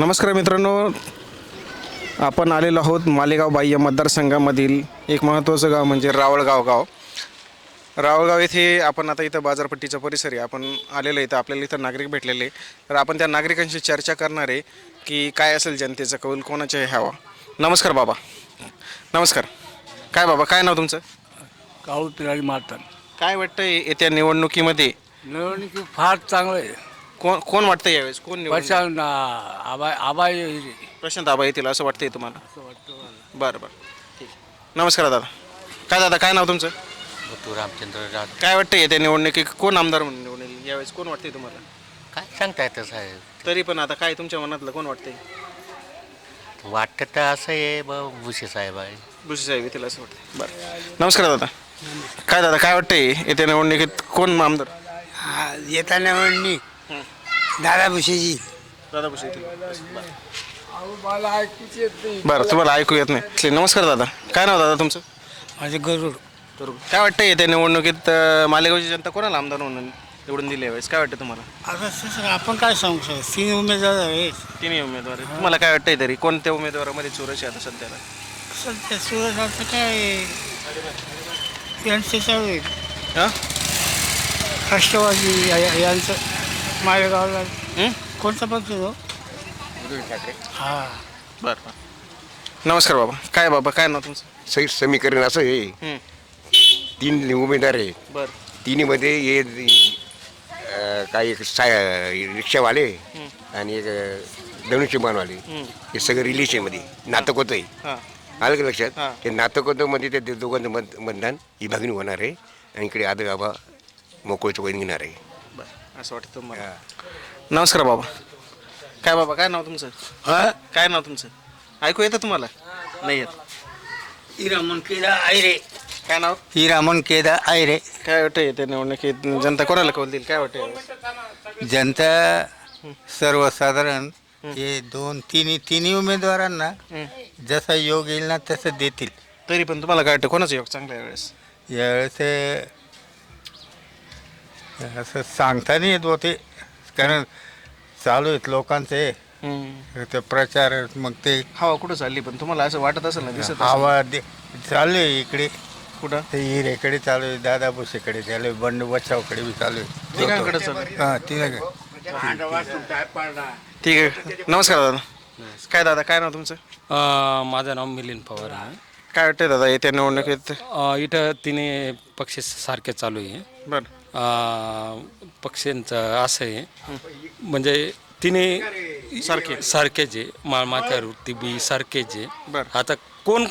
नमस्कार मित्रांनो. आपण आलेलो आहोत मालेगाव बाह्य मतदारसंघामधील एक महत्त्वाचं गाव म्हणजे रावळगाव गाव. रावळगाव येथे आपण आता इथं बाजारपट्टीचा परिसर आहे. आपण आलेलो इथं आपल्याला इथं नागरिक भेटलेले तर आपण त्या नागरिकांशी चर्चा करणार आहे की काय असेल जनतेचा कौल कोणाच्या हवा नमस्कार बाबा. नमस्कार. काय बाबा काय नाव तुमचं? काळू पिराळी मारतात काय वाटतं येत्या निवडणुकीमध्ये? निवडणुकी फार चांगलं आहे. कोण कोण वाटतं यावेळेस? कोण निवडून येईल? प्रशांत आबाय आबाय प्रशांत आबा येतील असं वाटतंय तुम्हाला? बरं बरं. ठीक नमस्कार दादा. काय दादा काय नाव तुमचं? रामचंद्र राज काय वाटतं येत्या निवडणुकीत? कोण आमदार म्हणून निवडून येईल? यावेळेस कोण वाटतंय तुम्हाला? काय सांगता येतं साहेब? तरी पण आता काय तुमच्या मनातलं कोण वाटतंय? वाटतं तर असं आहे ब भुसे साहेब आहे. भुसे साहेब येतील असं वाटतंय. बरं. नमस्कार दादा. काय दादा काय वाटतंय येत्या निवडणुकीत कोण आमदार? येताना म्हणणी दादा भुसेजी दादा भुसे बरं. मला ऐकूच येत नाही बरं तुम्हाला ऐकू येत नाही. नमस्कार दादा. काय नाव दादा तुमचं? माझे गरुड. काय वाटतं येत्या निवडणुकीत अं, मालेगावची जनता कोणाला आमदार म्हणून निवडून दिली यावेळेस? काय वाटतं तुम्हाला? आता आपण काय सांगू शकतो? तीन उमेदवार आहेत. तिन्ही उमेदवार आहेत. तुम्हाला काय वाटतंय तरी? कोणत्या उमेदवारामध्ये चुरस आहे आता सध्याला? सध्या सुरत काय? यांचे हां? राष्ट्रवादी या- या- यांचं. हं? कोणता पक्ष तो हा. बरं बरं. नमस्कार बाबा. काय बाबा काय नाव तुमचं? सही समीकरण असं आहे. हं. तीन उमेदवार आहे. बरं. तिन्हीमध्ये हे अं, काही एक सा रिक्षावाले आणि एक अं, धनुष्यबाणवाले हे. सगळं रिलेशनमध्ये नाटक होतं आहे. हां. आलं का लक्षात? हां. ते नाटक होतं ते ते दोघांचं मत मतदान विभागणी होणार आहे. आणि इकडे आदर बाबा मोकळचं वैन घेणार आहे. असं वाटतं नमस्कार बाबा. काय बाबा काय नाव तुमचं? हा? काय नाव तुमचं? ऐकू येतं तुम्हाला? नाही येत. हिरामन केदा आयरे काय नाव? हिरामन केदा आयरे काय वाटतं येत्या निवडणुकीत? जनता कोणाला कौल देईल? काय वाटतं? जनता सर्वसाधारण हे. दोन तिन्ही तिन्ही उमेदवारांना जसा योग येईल ना तसं देतील. तरी पण तुम्हाला काय वाटतं कोणाचं योग चांगला आहे यावेळेस? यावेळेस असं सांगता नाही येत होते. कारण चालू आहेत लोकांचे. हं. ते प्रचार मग ते हवा कुठं चालली? पण तुम्हाला असं वाटत असेल ना दिसत असेल. हवा दे चालू आहे इकडे. कुठं? ते हिरेकडे चालू आहे दादा भुसेकडे चालू आहे बंड बचावकडे बी चालू तिघांकडे चालू आहे. हां ठीक आहे. नमस्कार दादा. काय दादा काय नाव तुमचं? अ, माझं नाव मिलिंद पवार आहे. काय वाटतंय दादा येत्या निवडणुकीत? अ, इथं तिन्ही पक्ष सारखे चालू आहे. बरं. अ, पक्षांचं असं आहे. म्हणजे तिन्ही सारखे. सारखेच आहे मालमाथ्यावरती बी सारखेच. आहे बरं. आता कोण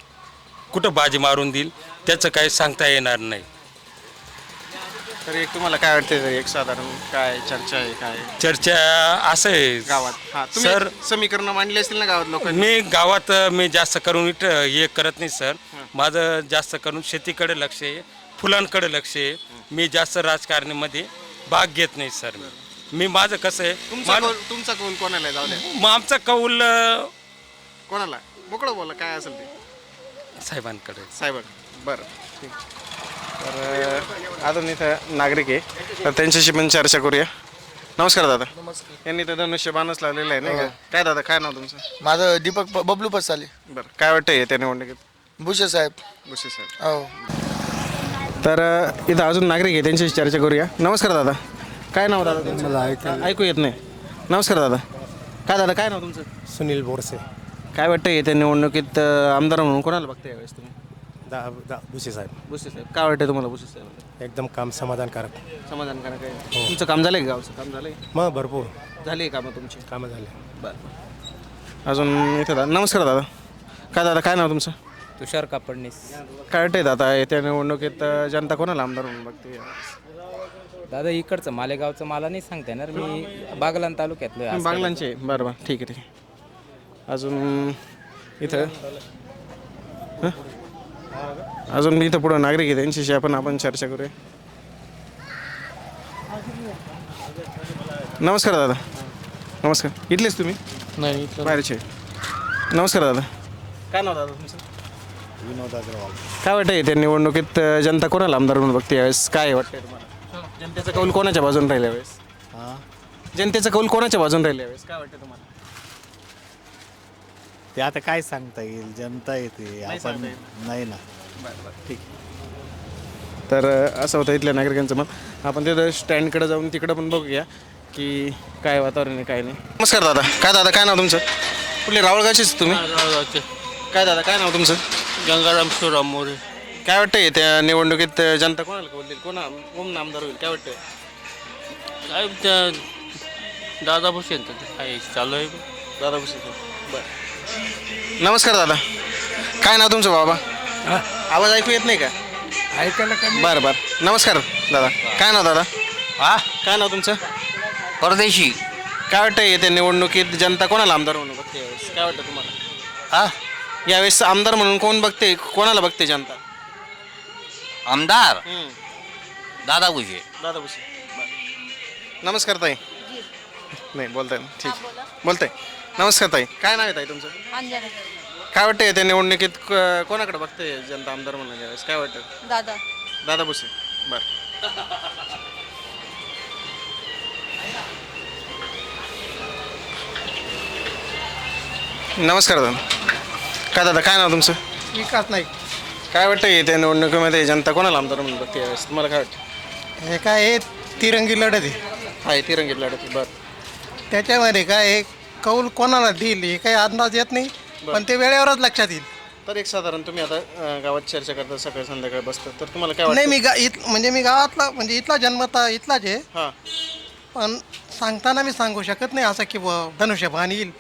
कुठं बाजी मारून देईल त्याचं काही सांगता येणार नाही. तर एक तुम्हाला काय वाटतंय तरी एक साधारण काय चर्चा आहे काय? चर्चा असं आहे. गावात. हा सर तुम्ही समीकरण मांडली असतील ना गावात लोकांनी? मी गावात अ, मी जास्त करून इथं हे करत नाही सर. माझं जास्त करून शेतीकडे लक्ष आहे फुलांकडे लक्ष आहे. मी जास्त राजकारणामध्ये भाग घेत नाही सर. मी माझं कसं आहे तुमचा मान- कौल तुमचा कौल कोणाला आहे? जाऊ द्या. मग आमचा कौल अ, कोणाला? मोकळं बोला काय असेल ते? साहेबांकडे. साहेब बरं. ठीक तर अजून इथं नागरिक आहे. तर त्यांच्याशी पण चर्चा करूया. नमस्कार दादा. यांनी तर धनुष्यबाणच लावलेलं आहे नाही का? काय दादा काय नाव तुमचं? माझं दीपक प- बबलू पसाले. बरं. काय वाटतंय त्या निवडणुकीत? भुसे साहेब. बुशी साहेब. हो. तर अ, इथं अजून नागरिक आहे त्यांच्याशी चर्चा करूया. नमस्कार दादा. काय नाव दादा तुमचं? मला ऐकू येत नाही. नमस्कार दादा. काय दादा काय नाव तुमचं? सुनील बोरसे. काय वाटतं येत्या निवडणुकीत अ, आमदार म्हणून कोणाला बघता यावेळेस तुम्ही? दा दा भुसे साहेब. बुसे साहेब. काय वाटतं तुम्हाला बुसे साहेब एकदम काम समाधानकारक. समाधानकारक आहे. तुमचं काम झालंय का गावचं? काम झालंय? मग भरपूर. झाली आहे कामं तुमची? कामं झाले. बरं अजून इथं दादा नमस्कार दादा. काय दादा काय नाव तुमचं? तुषार कापडणीस. काय वाटतंय दादा येत्या निवडणुकीत जनता कोणाला आमदार म्हणून बघते? दादा इकडचं मालेगावचं मला नाही सांगता येणार. मी बागलान तालुक्यातलं आहे. बागलांचे बरं बरं ठीक आहे ठीक आहे. अजून इथं? हं? अजून इथं पुढं नागरिक आहे त्यांच्याशी आपण आपण चर्चा करूया. नमस्कार दादा. नमस्कार. इथलेच तुम्ही? नाही. बाहेरचे. नमस्कार दादा. काय नाव दादा तुमचं? विनोद अग्रवाल. काय वाटतंय त्या निवडणुकीत अं, जनता कोणाला आमदार म्हणून बघते यावेळेस? काय वाटतंय तुम्हाला? जनतेचा कौल कोणाच्या बाजून राहिल्या यावेळेस? जनतेचा कौल कोणाच्या बाजून राहिल्या यावेळेस? काय वाटतं तुम्हाला? ते आता काय सांगता येईल? जनता येते. आपण नाही. ना. तर अ, असं होतं इथल्या नागरिकांचं मत. आपण तिथं स्टँडकडे जाऊन तिकडं पण बघूया की काय वातावरण आहे काय नाही. नमस्कार दादा. काय दादा काय नाव तुमचं? कुठले? रावळगावचेच तुम्ही? काय दादा काय नाव तुमचं? गंगाराम शिवराम मोरे. काय वाटतंय त्या निवडणुकीत जनता कोणाला कौल देईल? कोणा कोण नामदार होईल? काय वाटतंय? काय त्या दादा भुसेन काय चालू आहे. दादा भुसे बरं. नमस्कार दादा. काय नाव तुमचं बाबा? आवाज ऐकू येत नाही का? ऐकायला कमी बरं बरं. नमस्कार दादा. काय नाव दादा? हा. काय नाव तुमचं? परदेशी. काय वाटतं येत्या निवडणुकीत जनता कोणाला आमदार म्हणून बघते यावेळेस? काय वाटतं तुम्हाला? हा. यावेळेस आमदार म्हणून कोण बघते कोणाला बघते जनता? आमदार? दादा भुसे. दादा भुसे. नमस्कार ताई. नाही बोलताय ठीक. बोलताय. नमस्कार ताई. काय नाव आहे ताई तुमचं? काय वाटतं येत्या निवडणुकीत क- कोणाकडे बघते जनता आमदार म्हणून यावेळेस? काय वाटतं दादा. दादा भुसे. बरं. नमस्कार दादा. काय दादा काय नाव तुमचं? विकास नाही काय वाटतं येत्या निवडणुकीमध्ये जनता कोणाला आमदार म्हणून बघते यावेळेस? तुम्हाला काय वाटतं हे काय हे तिरंगी लढत आहे. आहे तिरंगी लढत आहे, बरं. त्याच्यामध्ये काय हे कौल कोणाला देईल हे काही अंदाज येत नाही पण ते वेळेवरच लक्षात येईल. तर एक साधारण तुम्ही आता अं, गावात चर्चा करता सकाळ संध्याकाळ बसता. तर तुम्हाला काय नाही वाटतं मी गा इत म्हणजे मी गावातला म्हणजे इथला जन्मता इथलाच आहे. हां. पण सांगताना मी सांगू शकत नाही असं की बुवा धनुष्यबाण येईल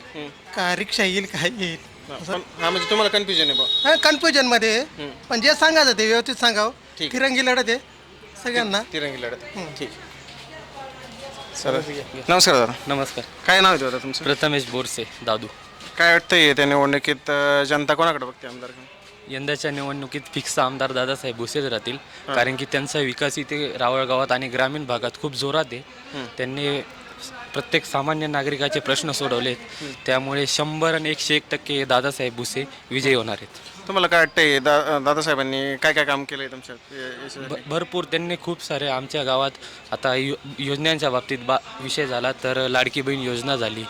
का रिक्षा येईल काय येईल. हा म्हणजे तुम्हाला कन्फ्युजन आहे बा हा कन्फ्युजनमध्ये आहे. पण जे सांगायचं ते व्यवस्थित सांगावं. ठीक. तिरंगी लढत आहे. सगळ्यांना. तिरंगी लढत. ठीक सर नमस्कार दादा. नमस्कार. काय नाव आहे दादा तुमचं? प्रथमेश बोरसे दादू. काय वाटतं येत्या निवडणुकीत अं, जनता कोणाकडे बघते आमदार? यंदाच्या निवडणुकीत फिक्स आमदार दादासाहेब भुसेच राहतील. कारण की त्यांचा विकास इथे रावळ गावात आणि ग्रामीण भागात खूप जोरात आहे. त्यांनी प्रत्येक सामान्य नागरिकाचे प्रश्न सोडवलेत. त्यामुळे शंभर आणि एकशे एक टक्के दादासाहेब भुसे विजयी होणार आहेत. तुम्हाला काय वाटतंय दा दादासाहेबांनी काय काय काम केलंय तुमच्या या- याच्यासाठी? भ- भरपूर त्यांनी खूप सारे आमच्या गावात आता यो योजनांच्या बाबतीत बा विषय झाला तर लाडकी बहीण योजना झाली.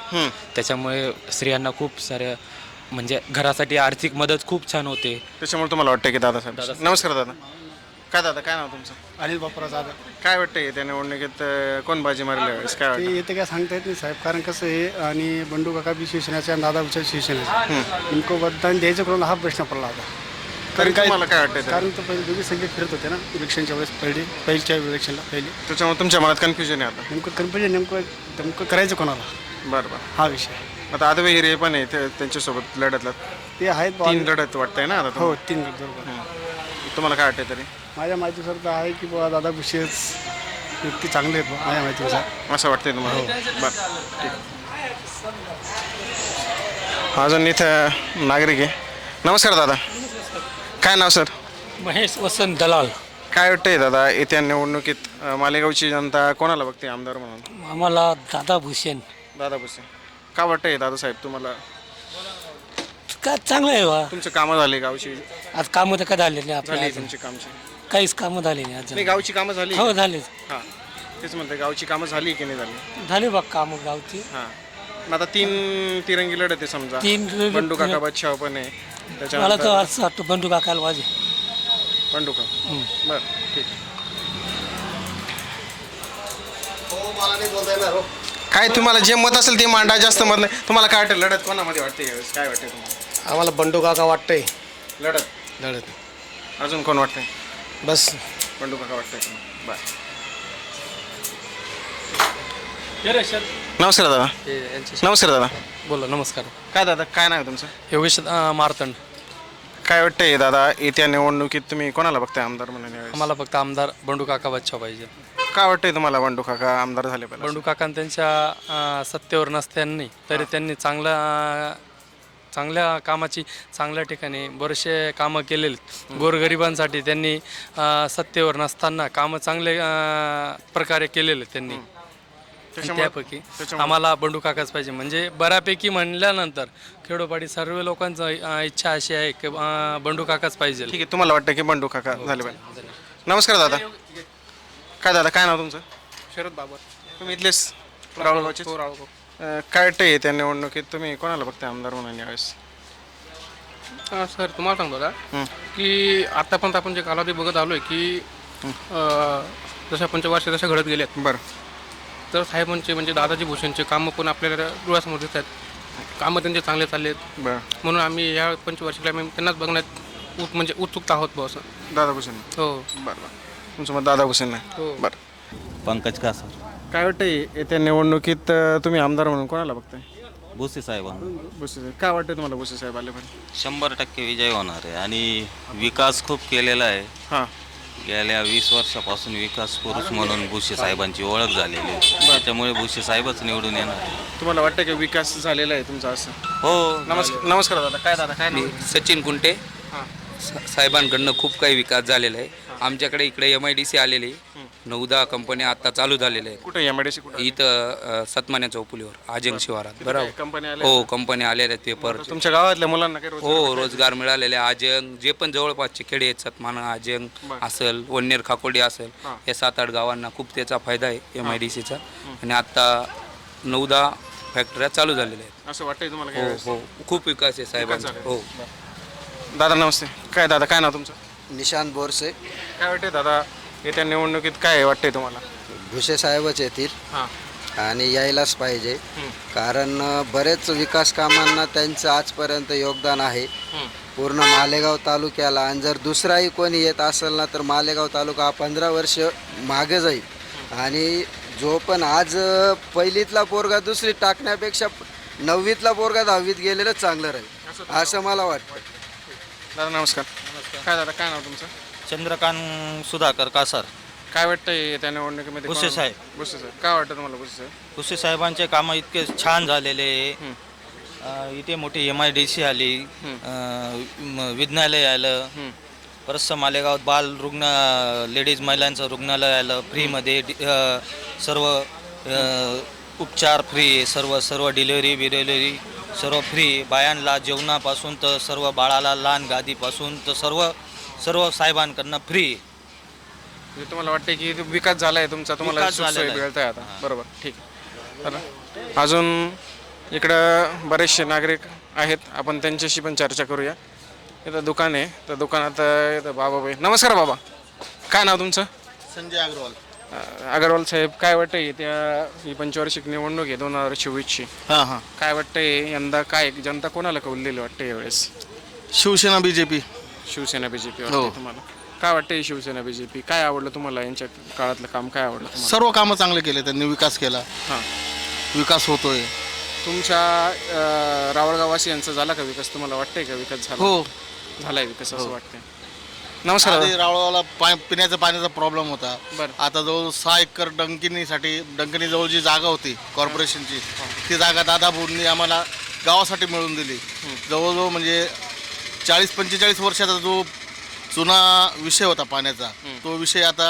त्याच्यामुळे स्त्रियांना खूप साऱ्या म्हणजे घरासाठी आर्थिक मदत खूप छान होते. त्याच्यामुळे तुम्हाला वाटतं की दादासाहेब. नमस्कार दादा. काय दादा काय नाव तुमचं? अनिल बापरा जाधव. काय वाटतंय त्या निवडणुकीत अं, कोण बाजी मारली यावेळेस काय ते वाटतं येते काय सांगता येत नाही साहेब. कारण कसं आहे आणि बंडू काका बी शिवसेनेचे आणि दादा बी शिवसेनेचे. नेमकं मतदान द्यायचं कोणाला हा प्रश्न पडला होता तरी तुम्हाला काय त्यात? कारण तर पहिले दोघी संख्या फिरत होते ना इलेक्शनच्या वेळेस पहिली पहिलीच्या इलेक्शनला पहिली. त्याच्यामुळे तुमच्या मनात कन्फ्युजन आहे आता. नेमकं कन्फ्युजन नेमकं नेमकं करायचं कोणाला? बरं बरं. हा विषय आता आदवे हिरे पण आहे ते- त्यांच्यासोबत लढतला ते आहेत तीन लढत वाटतंय ना आता हो? तीन गट बरोबर. तुम्हाला काय वाटतंय तरी? माझ्या माहितीनुसार तर आहे की बाबा दादा बुशेच व्यक्ती चांगले आहेत बा माझ्या माहितीनुसार. असं वाटतंय तुम्हाला? बरं ठीक. अजून इथं नागरिक आहे. नमस्कार दादा. काय नाव सर? महेश वसंत दलाल. काय वाटतंय दादा येत्या निवडणुकीत अं, मालेगावची जनता कोणाला बघते आमदार म्हणून? आम्हाला दादा भुसेन दादा भुसे. का वाटतंय दादासाहेब तुम्हाला काय चांगलं आहे बा. तुमचं कामं झाली गावची? आज कामं तर काय झाले नाही आपल्या झाली अजून. तुमची कामची. काहीच कामं झाली नाही नाही गावची कामं झाली? हो झाले हां. तेच म्हणते गावची कामं झाली की नाही झाली? झाले बघ कामं गावची. हां. मग आता तीन तिरंगी लढत आहे समजा. तीन बंडू काका बच्छाव पण आहे. मला तर त्याच्यानंतर असं वाटतं बंडू काकाला वाजे बंडू का बरं ठीक काय तुम्हाला जे मत असेल ते मांडा जास्त मत नाही. तुम्हाला काय वाटतं लढत कोणामध्ये वाटते यावेळेस? काय वाटते तुम्हाला? आम्हाला बंडू काका वाटतंय. लढत. लढत. अजून कोण वाटतंय? बस. बंडू काका वाटतंय बरं नमस्कार दादा. नमस्कार दादा. बोला नमस्कार. काय दादा काय नाव आहे तुमचं? योगेश मारतंड. काय वाटतंय दादा येत्या निवडणुकीत तुम्ही कोणाला बघताय आमदार म्हणून यावेळेस? आम्हाला फक्त आमदार बंडू काका बच्चा पाहिजे. काय वाटतंय तुम्हाला बंडू काका आमदार झाले पाहिजे बंडू काकां त्यांच्या अं, सत्तेवर नसताना तरी त्यांनी चांगल्या चांगल्या कामाची चांगल्या ठिकाणी बरेचसे कामं केलेले गोरगरिबांसाठी त्यांनी अं, सत्तेवर नसताना कामं चांगले अं, प्रकारे केलेले त्यांनी. त्याच्यामुळे- त्यापैकी त्याच्यामुळे- आम्हाला बंडू काकाच पाहिजे. म्हणजे बऱ्यापैकी म्हणल्यानंतर खेडोपाडी सर्व लोकांचं अं, इच्छा अशी आहे की अं, बंडू काकाच पाहिजे. ठीक आहे तुम्हाला वाटतं की बंडू काका झाले पाहिजे. नमस्कार दादा. काय दादा काय नाव तुमचं? शरद बाबर. तुम्ही इथलेच राहुलगावचे काय वाटतंय त्या निवडणुकीत. तुम्ही कोणाला बघताय आमदार म्हणून यावेळेस? हा, सर तुम्हाला सांगतो का? की आतापर्यंत आपण जे कालावधी बघत आलो आहे की अं, जशा पंचवार्षिक जशा घडत गेल्यात बरं. तर साहेबांचे म्हणजे दादाजी भूषणचे कामं पण आपल्याला डोळ्यासमोर दिसत आहेत. कामं त्यांचे चांगले चालले आहेत बरं. म्हणून आम्ही या पंचवार्षिकला आम्ही त्यांनाच बघण्यात उत म्हणजे उत्सुकता आहोत बॉ असं. दादा भुसेन. हो. बरं बरं. तुमचं मत दादा आहे हो. बरं. पंकज कासर काय वाटतं येत्या निवडणुकीत अं, तुम्ही आमदार म्हणून कोणाला बघताय? भुसे साहेबांना. भुसे साहेब. काय वाटतं तुम्हाला भुसे साहेब आले पण शंभर टक्के विजय होणार आहे आणि विकास खूप केलेला आहे. हां. गेल्या वीस वर्षापासून विकास पुरुष म्हणून भुसे साहेबांची ओळख झालेली आहे. त्याच्यामुळे भुसे साहेबच निवडून येणार आहे. तुम्हाला वाटतं की विकास झालेला आहे तुमचा असं? हो. नमस्कार नमस्कार दादा. काय दादा काय नाव? सचिन कुंटे. हां. सा- साहेबांकडनं खूप काही विकास झालेला आहे. आमच्याकडे इकडे एम आय डी सी आलेली नऊ दहा कंपन्या आता चालू झालेल्या आहेत. कुठे एम आय डी सी कुठे? इथं सतमान्या चौपुलीवर आजंग शिवारात. बरोबर. कंपनी आल्या हो कंपन्या आलेल्या आहेत पेपर तुमच्या गावातल्या मुलांना काही रोजगार हो रोजगार मिळालेले आजंग जे पण जवळपासचे खेडे आहेत सतमाना आजंग असेल वन्नेर खाकोडी असेल या सात आठ गावांना खूप त्याचा फायदा आहे एम आय डी सीचा आणि आत्ता नऊ दहा फॅक्टऱ्या चालू झालेल्या आहेत. असं वाटतंय तुम्हाला हो हो. खूप विकास आहे साहेबांचा. हो. दादा नमस्ते. काय दादा काय नाव तुमचं? निशांत बोरसे. काय वाटतंय दादा येत्या निवडणुकीत काय वाटतंय तुम्हाला? भुसे साहेबच येतील. हां. आणि यायलाच पाहिजे. कारण बरेच विकास कामांना त्यांचं आजपर्यंत योगदान आहे. पूर्ण मालेगाव तालुक्याला आणि जर दुसराही कोणी येत असेल ना तर मालेगाव तालुका हा पंधरा वर्ष मागे जाईल. आणि जो पण आज पहिलीतला पोरगा दुसरीत टाकण्यापेक्षा नववीतला पोरगा दहावीत गेलेलं चांगलं राहील. असं मला वाटतं दादा नमस्कार. काय दादा काय नाव तुमचं? चंद्रकांत सुधाकर कासार काय वाटतंय येत्या निवडणुकीमध्ये भुसे कोणाला- साहेब. भुसे साहेब. काय वाटतं तुम्हाला भुसे साहेब? भुसे साहेबांचे कामं इतके छान झालेले आहे. अं, इथे मोठी एम आय डी सी आली. अं, म- विज्ञालय आलं. परत मालेगावात बाल रुग्ण लेडीज महिलांचं रुग्णालय आलं फ्रीमध्ये. डि- अं, सर्व अं, उपचार फ्री सर्व सर्व डिलेवरी बिलेवरी सर्व फ्री. बायांना जेवणापासून तर सर्व बाळाला लहान गादीपासून तर सर्व सर्व साहेबांकडनं फ्री म्हणजे तुम्हाला वाटतंय की विकास झालाय तुमचा तुम्हाला विकास सुखसोयी झालेला आहे. मिळत आहे आता बरोबर ठीक आहे. तर अजून इकडं बरेचसे नागरिक आहेत आपण त्यांच्याशी पण चर्चा करूया. इथं दुकान आहे तर दुकानात इथं बाबा बाई नमस्कार बाबा काय नाव तुमचं? संजय अग्रवाल. अं, अगरवाल साहेब काय वाटतंय त्या ही पंचवार्षिक निवडणूक आहे दोन हजार चोवीसची. हां हां. काय वाटतंय यंदा काय जनता कोणाला कौल दिली वाटतं यावेळेस? Shiv Sena B J P Shiv Sena BJP हो. तुम्हाला? काय वाटतंय शिवसेना बीजेपी काय आवडलं तुम्हाला यांच्या काळातलं काम? काय आवडलं तुम्हाला? सर्व कामं चांगले केले त्यांनी विकास केला. हां. विकास होतोय. तुमच्या अं, रावळगाववासियांचा झाला का विकास? तुम्हाला वाटतंय का विकास झाला? हो. झालाय विकास असं वाटतंय. नमस्कार आधी दादा. रावळाला पाय पिण्याच्या पाण्याचा प्रॉब्लेम होता. बरं. आता जवळ सहा एकर डंकिनीसाठी डंकिनी जवळ जी जागा होती कॉर्पोरेशनची ती जागा दादा भाऊंनी आम्हाला गावासाठी मिळवून दिली. जवळजवळ म्हणजे चाळीस पंचेचाळीस वर्षाचा जो जुना विषय होता पाण्याचा तो विषय आता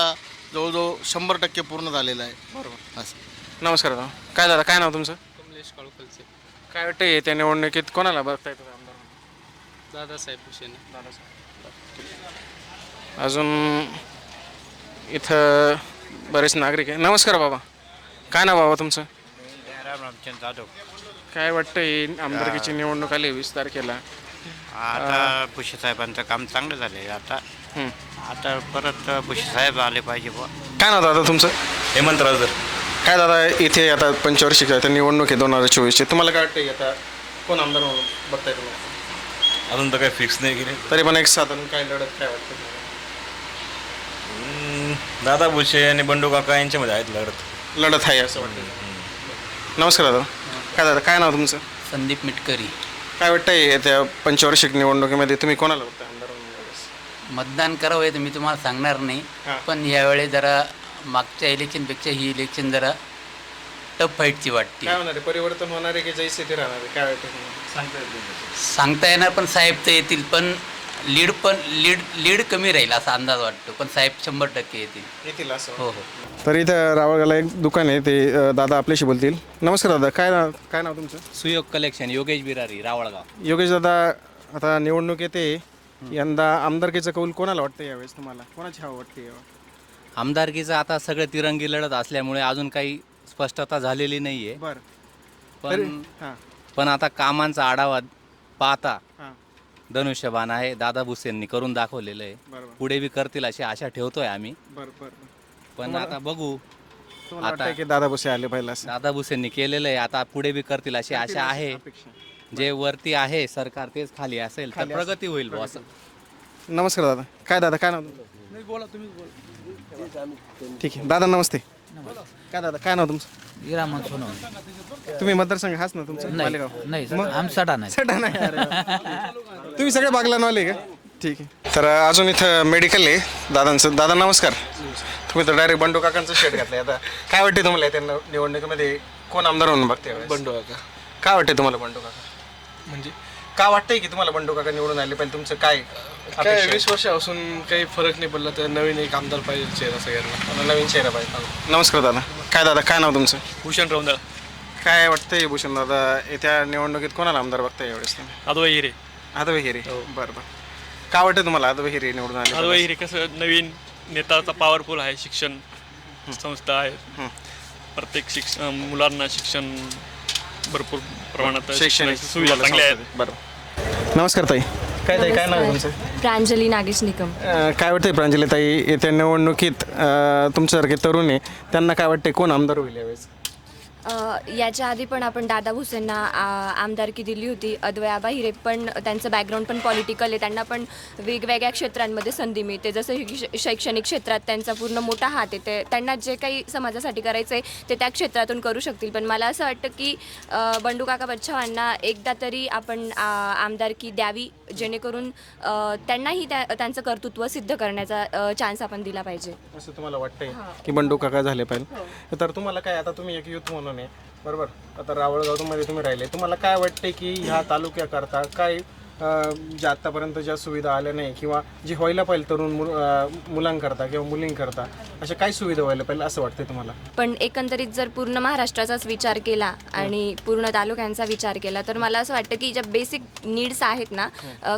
जवळजवळ शंभर टक्के पूर्ण झालेला आहे. बरोबर. असं. नमस्कार दादा. काय दादा काय नाव तुमचं? कमलेश काळुकलचे काय वाटतंय त्या निवडणुकीत कोणाला बघताय तुम्ही आमदार म्हणून? दादासाहेब भुसेने. अजून इथं बरेच नागरिक आहे. नमस्कार बाबा. काय नाव बाबा तुमचं? जाधव. काय वाटतंय आमदारकीची निवडणूक आली वीस तारखेला? आता भुसे साहेबांचं काम चांगलं झालंय. आता हं. आता परत भुसे साहेब आले पाहिजे बुवा. काय नाव दादा तुमचं? हेमंत राजर काय दादा इथे आता पंचवार्षिक आहे तर निवडणूक आहे दोन हजार चोवीसची तुम्हाला काय वाटतंय आता? कोण आमदार म्हणून बघताय तुम्हाला अजून तर काही फिक्स नाही केले. तरी पण एक साधारण काय लढत काय वाटतं तुम्हाला? दादा भुसे आणि बंडू काका यांच्यामध्ये आहेत लढत. लढत आहे असं वाटतं नमस्कार दादा. काय दादा काय नाव तुमचं? संदीप मिटकरी. काय वाटतंय त्या पंचवार्षिक निवडणुकीमध्ये? तुम्ही कोणाला बघताय आमदार म्हणून यावेळेस? मतदान करावं हे तर मी तुम्हाला सांगणार नाही. हां. पण यावेळी जरा मागच्या इलेक्शनपेक्षा ही इलेक्शन जरा टफ फाईटची वाटते. काय होणार आहे? परिवर्तन होणार आहे की जैसे ते राहणार आहे? काय वाटतं तुम्हाला? सांगता येणार पण साहेब तर येतील. पण लीड पण लीड लीड कमी राहील असा अंदाज वाटतो. पण साहेब शंभर टक्के येतील. येतील असं हो हो. तर इथं रावळगाला एक दुकान आहे ते दादा आपल्याशी बोलतील. नमस्कार दादा काय नाव काय नाव तुमचं? सुयोग कलेक्शन योगेश बिरारी रावळगाव. योगेश दादा आता निवडणूक येते. यंदा आमदारकीचं कौल कोणाला वाटतं यावेळेस तुम्हाला? कोणाची हवं वाटते आमदारकीचं आता सगळं तिरंगी लढत असल्यामुळे अजून काही स्पष्टता झालेली नाही आहे बरं. पण हां. पण आता कामांचा आढावा पाहता हां. धनुष्यबाण आहे दादा भुसेंनी करून दाखवलेलं आहे. बरोबर. पुढे बी करतील अशी आशा ठेवतोय आम्ही. बरं बरं. पण आता बघू. तुम्हाला आता वाटतंय की दादा भुसे आले पाहिजे असं दादा भुसेंनी केलेलं आहे. आता पुढे बी करतील अशी आशा आहे. जे वरती आहे सरकार तेच खाली असेल तर. प्रगती होईल बॉस नमस्कार दादा. काय दादा काय नाव तुमचं? बोला तुम्ही ठीक आहे. दादा नमस्ते. काय दादा काय नाव तुमचं? तुम्ही मतदारसंघ हाच ना तुमचं? नाही, मालेगाव नाही, अरे वा. तुम्ही सगळे बागलानवाले का? ठीक आहे. तर अजून इथं मेडिकल आहे. दादांचं दादा नमस्कार. तुम्ही तर डायरेक्ट बंडू काकांचं शेट घातलं आता काय वाटते तुम्हाला त्या निवडणुकीमध्ये? कोण आमदार म्हणून बघते यावेळेस? बंडू काका. काय वाटते तुम्हाला बंडू काका? म्हणजे का वाटतंय की तुम्हाला बंडू काका निवडून आले? पाहिजे तुमचं काय काय आहे? वीस वर्षापासून काही फरक नाही पडला तर नवीन एक आमदार पाहिजे चेहरा सगळ्यांना. नवीन चेहरा पाहिजे. नमस्कार दादा. काय दादा काय नाव तुमचं? भूषण रौंदळ. काय वाटतंय भूषण दादा येत्या निवडणुकीत कोणाला आमदार बघताय यावेळेस तुम्ही? अद्वै हिरे. आदव हिरे. बरं बरं. काय वाटतं तुम्हाला आदव हिरे निवडून आले? अद्वै हिरे कसं नवीन नेताचा पॉवरफुल आहे शिक्षण संस्था आहे. प्रत्येक शिक्षण मुलांना शिक्षण भरपूर प्रमाणात शैक्षणिक सुविधा चांगल्या आहेत. बरं. नमस्कार ताई. काय ताई काय नाव तुमचं? प्रांजली नागेश निकम. काय वाटतंय प्रांजली ताई येत्या निवडणुकीत तुमच्यासारखे तरुण आहे त्यांना काय वाटतंय? कोण आमदार होईल यावेळेस? याच्या आधी पण आपण दादा भुसेंना आमदारकी दिली होती अद्वय आबा हिरे पण त्यांचं बॅकग्राऊंड पण पॉलिटिकल आहे त्यांना पण वेगवेगळ्या क्षेत्रांमध्ये संधी मिळते. जसं शैक्षणिक क्षेत्रात त्यांचा पूर्ण मोठा हात आहे ते त्यांना जे काही समाजासाठी करायचं आहे ते त्या क्षेत्रातून करू शकतील. पण मला असं वाटतं की अ, बंडू काका बच्छावांना एकदा तरी आपण आमदारकी द्यावी जेणेकरून त्यांनाही त्या त्यांचं कर्तृत्व सिद्ध करण्याचा चान्स आपण दिला पाहिजे. असं तुम्हाला वाटतंय की बंडू काका झाले पाहिजे? तर तुम्हाला काय आता तुम्ही एक युथ म्हणून आहे. बरोबर? आता रावळगावमध्ये तुम्ही राहिले. तुम्हाला काय वाटते की ह्या तालुक्याकरता काय ज्या आत्तापर्यंत ज्या सुविधा आल्या नाही किंवा जी व्हायला पाहिजे तरुण मुलांकरता किंवा मुलींकरता अशा काय सुविधा व्हायला पाहिजे असं वाटतंय तुम्हाला? पण एकंदरीत जर पूर्ण महाराष्ट्राचाच विचार केला आणि पूर्ण तालुक्यांचा विचार केला तर मला असं वाटतं की ज्या बेसिक नीड्स आहेत ना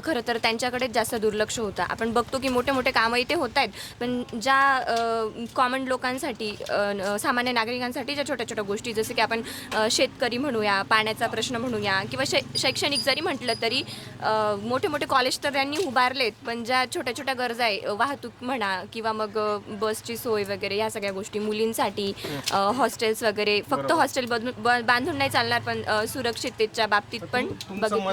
खरं तर त्यांच्याकडेच जास्त दुर्लक्ष होतं. आपण बघतो की मोठे मोठे कामं इथे होत आहेत पण ज्या कॉमन लोकांसाठी सामान्य नागरिकांसाठी ज्या छोट्या छोट्या गोष्टी जसं की आपण शेतकरी म्हणूया पाण्याचा प्रश्न म्हणूया किंवा शै शैक्षणिक जरी म्हटलं तरी मोठे मोठे कॉलेज तर त्यांनी उभारलेत पण ज्या छोट्या छोट्या गरजा आहे वाहतूक म्हणा किंवा मग बसची सोय वगैरे ह्या सगळ्या गोष्टी मुलींसाठी हॉस्टेल्स वगैरे फक्त. हॉस्टेल बांधून नाही चालणार पण सुरक्षिततेच्या बाबतीत पण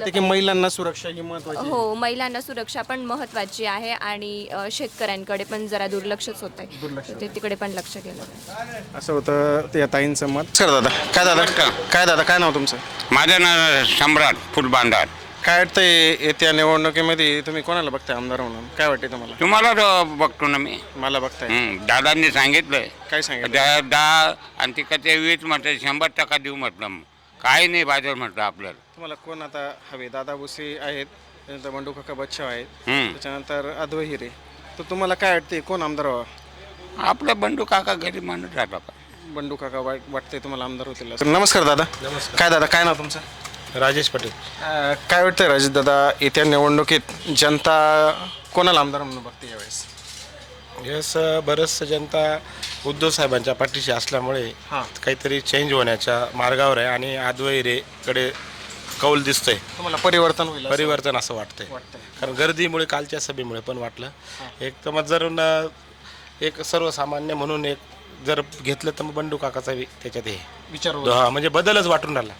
की महिलांना सुरक्षा ही महत्वाची हो महिलांना सुरक्षा पण महत्वाची आहे आणि शेतकऱ्यांकडे पण जरा दुर्लक्षच होत आहे ते तिकडे पण लक्ष केलं पाहिजे. असं होतं त्या ताईंचं मत? सर दादा. काय दादा? काय दादा? काय नाव तुमचं? माझं नाव सम्राट फुलबांधार काय वाटतंय येत्या निवडणुकीमध्ये तुम्ही कोणाला बघताय आमदार म्हणून? काय वाटते तुम्हाला? तुम्हाला तर बघतो ना मी. मला बघताय. हं, दादांनी सांगितलंय. काय सांगितलं दा- दहा आणि तिकडचे वीस म्हटलं शंभर टक्का देऊ म्हटलं. काही नाही पाहिजे म्हटलं आपल्याला तुम्हाला कोण आता हवे? दादा भुसे आहेत त्यानंतर बंडू काका बच्चा आहेत हं. त्याच्यानंतर अद्वै हिरे. तर तुम्हाला काय वाटते कोण आमदार व्हावा आपलं बंडू काका घरी मानत राहतो का बंडू काका वाट- वाटते तुम्हाला आमदार होतील असं. नमस्कार दादा. नमस्कार. काय दादा काय नाव तुमचं? राजेश पटेल. अं, काय वाटतंय राजेश दादा येत्या निवडणुकीत जनता कोणाला आमदार म्हणून बघते यावेळेस? यस बरंचसं जनता उद्धव साहेबांच्या पाठीशी असल्यामुळे काहीतरी चेंज होण्याच्या मार्गावर आहे आणि आदवैरेकडे कौल दिसतंय. तुम्हाला परिवर्तन होईल असं परिवर्तन असं वाटतंय. वाटतंय. कारण गर्दीमुळे कालच्या सभेमुळे पण वाटलं. एक तर मग जर न- एक सर्वसामान्य म्हणून एक जर घेतलं तर मग बंडू काकाचा वि- त्याच्यात हे. विचार होईल. हा म्हणजे बदलच वाटून राहिला.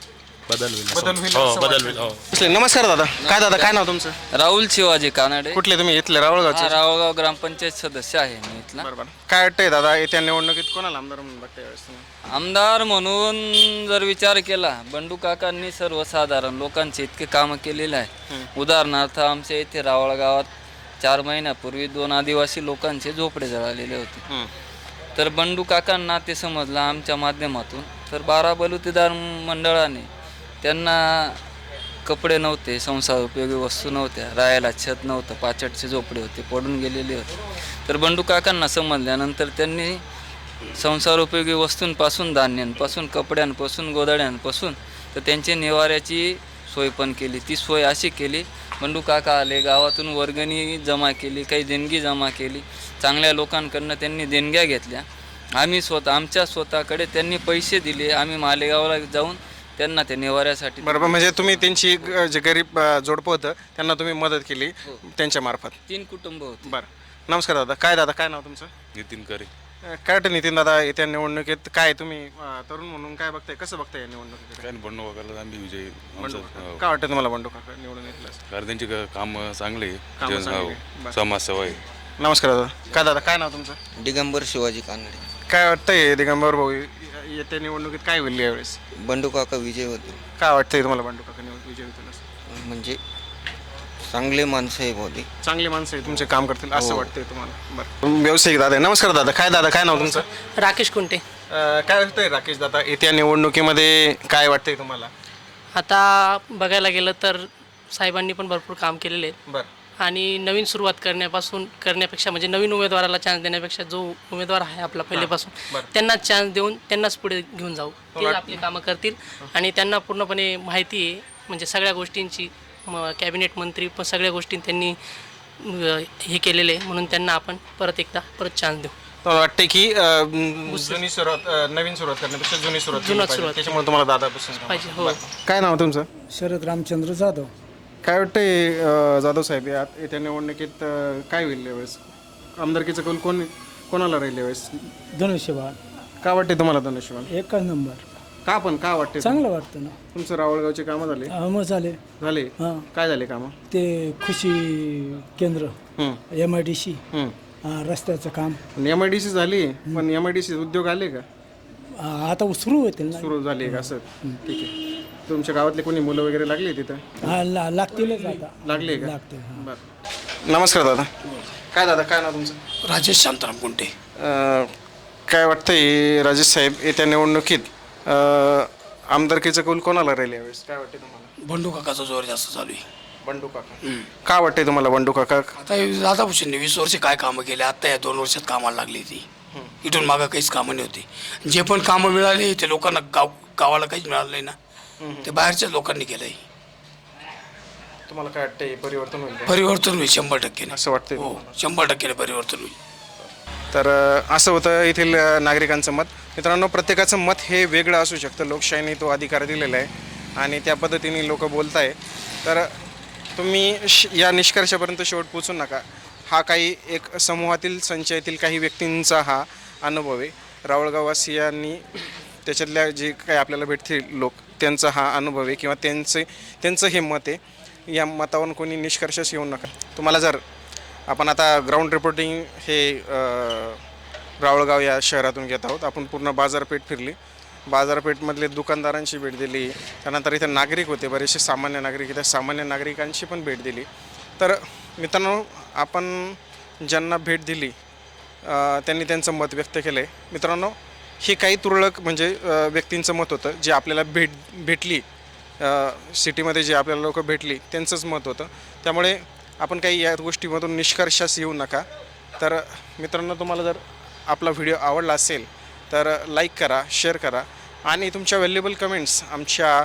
बदल होईल असं. बदल होईल हो असं बदल वाटतंय. होईल हो. असले, नमस्कार दादा. काय दादा काय नाव तुमचं? राहुल शिवाजी कानडे. कुठले तुम्ही? इथले रावळगावचे हा, रावळगाव ग्रामपंचायत सदस्य आहे मी इथला. काय वाटतंय दादा येत्या निवडणुकीत कोणाला आमदार म्हणून बघते यावेळेस तुम्ही? आमदार म्हणून जर विचार केला बंडू काकांनी सर्वसाधारण लोकांचे इतके कामं केलेले आहे उदाहरणार्थ आमच्या इथे रावळ गावात चार महिन्यापूर्वी दोन आदिवासी लोकांचे झोपडे जळालेले होते. तर बंडू काकांना ते समजलं आमच्या माध्यमातून. तर बारा बलुतेदार मंडळाने त्यांना कपडे नव्हते संसार उपयोगी वस्तू नव्हत्या राहायला छत नव्हतं पाचटचे झोपडे होते पडून गेलेले होते. तर बंडू काकांना समजल्यानंतर त्यांनी संसार उपयोगी वस्तूंपासून धान्यांपासून कपड्यांपासून गोदड्यांपासून तर त्यांची निवाऱ्याची सोय पण केली. ती सोय अशी केली बंडू काका आले गावातून वर्गणी जमा केली काही देणगी जमा केली. चांगल्या लोकांकडनं त्यांनी देणग्या घेतल्या. आम्ही स्वतः आमच्या स्वतःकडे त्यांनी पैसे दिले. आम्ही मालेगावला जाऊन त्यांना ते निवाऱ्यासाठी बरोबर म्हणजे तुम्ही त्यांची ग- जे गरीब अ, जोडपं होतं त्यांना तुम्ही मदत केली त्यांच्या मार्फत तीन कुटुंब होते बरं नमस्कार दादा काय दादा काय नाव तुमचं नितीन करे अ, काय वाटतं नितीन दादा येत्या निवडणुकीत काय तुम्ही अ, तरुण म्हणून काय बघताय कसं बघताय या निवडणुकीत काय बंडू काकाला आम्ही विजय आमचं. हो. काय वाटतं तुम्हाला बंडू काका निवडून येतील असं? कारण त्यांची कामं चांगले आहे. कामं जन- चांगली हो. आहे. बरं. समाजसेवा आहे नमस्कार दादा काय दादा काय नाव तुमचं दिगंबर शिवाजी कानडे काय वाटतंय दिगंबर भाऊ येत्या निवडणुकीत काय होईल यावेळेस? बंडू काका विजय होते काय वाटतंय तुम्हाला बंडू काका निवड विजय होतील असं? म्हणजे चांगले माणसं आहे ते चांगली माणसं आहे तुमचे काम करतील असं हो. वाटतंय तुम्हाला. बरं. व्यावसायिक दादा आहे. नमस्कार दादा. काय दादा? काय नाव तुमचं? राकेश कुंटे. अं, काय वाटतंय राकेश दादा? येत्या निवडणुकीमध्ये काय वाटतंय तुम्हाला? आता बघायला गेलं तर साहेबांनी पण भरपूर काम केलेले आहे बरं. आणि नवीन सुरुवात करण्यापासून करण्यापेक्षा म्हणजे नवीन उमेदवाराला चान्स देण्यापेक्षा जो उमेदवार आहे आपला पहिल्यापासून बरं. त्यांनाच चान्स देऊन त्यांनाच पुढे घेऊन जाऊ. ते आपली कामं करतील. आणि त्यांना पूर्णपणे माहिती आहे म्हणजे सगळ्या गोष्टींची म कॅबिनेट मंत्री पण सगळ्या गोष्टी त्यांनी हे केलेले आहे. म्हणून त्यांना आपण परत एकदा परत चान्स देऊ. मला वाटतंय की जुनी सुरुवात नवीन सुरुवात करण्यापेक्षा जुनी सुरुवात. त्याच्यामुळे तुम्हाला दादा पसंत पाहिजे हो. काय नाव तुमचं? शरद रामचंद्र जाधव. काय वाटतंय जाधव साहेब यात येत्या निवडणुकीत अं, काय होईल यावेळेस? आमदारकीचं कौल कोण कोणाला राहील यावेळेस? धनुष्यबाण का वाटते तुम्हाला धनुष्यबाण एकच नंबर. का पण का वाटते चांगलं वाटतं ना. तुमचं रावळगावचे कामं झाले? हा, मग झाले. झाले? हां. काय झाले कामं? ते खुशी केंद्र एम आय डी सी रस्त्याचं काम. एम आय डी सी झाली? पण एम आय डी सी उद्योग आले का? हा, आता सुरू होतील ना. सुरू झाले का असं? ठीक आहे. तुमच्या गावातले कोणी मुलं वगैरे लागली तिथं? हा, ला- लागतीलच आता. लागले का? लागते हा. बरं. नमस्कार दादा. काय दादा काय नाव तुमचं? राजेश शांताराम कुंटे अं, काय वाटतंय राजेश साहेब येत्या निवडणुकीत अं, आमदारकीचं कौल कोणाला राहील यावेळेस? काय वाटते तुम्हाला? बंडू काकाचा जोर जास्त चालू आहे. बंडू काका. का वाटतंय तुम्हाला बंडू काका? आता हे वीस वर्ष काय कामं केले आता या दोन वर्षात कामाला लागली ती. इथून मागं काहीच कामं नव्हती. जे पण कामं मिळाले ते लोकांना गाव गावाला काहीच मिळालं नाही ना. ते बाहेरच्याच लोकांनी केलंय. तुम्हाला काय वाटतंय परिवर्तन होईल का? परिवर्तन होईल शंभर टक्के असं वाटतंय हो शंभर टक्के परिवर्तन होईल. तर अ, असं होतं येथील अ, नागरिकांचं मत. मित्रांनो प्रत्येकाचं मत हे वेगळं असू शकतं. लोकशाहीने तो अधिकार दिलेला आहे आणि त्या पद्धतीने लोक बोलत आहे तर तुम्ही श या निष्कर्षापर्यंत शेवट पोचू नका. हा काही एक समूहातील संचयातील काही व्यक्तींचा हा अनुभव आहे. रावळगाववासियांनी त्याच्यातल्या जे काही आपल्याला भेटतील लोक त्यांचा हा अनुभव आहे किंवा त्यांचे त्यांचं हे मत आहे. या मतावरून कोणी निष्कर्षच येऊ नका. तुम्हाला जर आपण आता ग्राउंड रिपोर्टिंग हे रावळगाव या शहरातून घेत आहोत. आपण पूर्ण बाजारपेठ फिरली. बाजारपेठमधले दुकानदारांची भेट दिली. त्यानंतर इथे नागरिक होते. बरेचसे सामान्य नागरिक इथे सामान्य नागरिकांची पण भेट दिली. तर मित्रांनो आपण ज्यांना भेट दिली त्यांनी त्यांचं मत व्यक्त केलं आहे मित्रांनो हे काही तुरळक म्हणजे व्यक्तींचं मत होतं. जे आपल्याला भेट भेटली सिटीमध्ये जे आपल्याला लोक भेटली त्यांचंच मत होतं. त्यामुळे आपण काही या गोष्टीमधून निष्कर्षास येऊ नका. तर मित्रांनो तुम्हाला जर आपला व्हिडिओ आवडला असेल तर लाईक करा शेअर करा आणि तुमच्या व्हॅल्युबल कमेंट्स आमच्या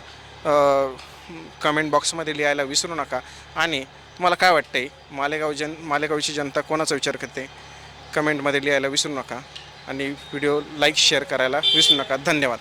कमेंट बॉक्समध्ये लिहायला विसरू नका. आणि तुम्हाला काय वाटतंय? मालेगाव जन मालेगावची जनता कोणाचा विचार करते? कमेंटमध्ये लिहायला विसरू नका. आणि व्हिडिओ लाईक शेअर करायला विसरू नका. धन्यवाद.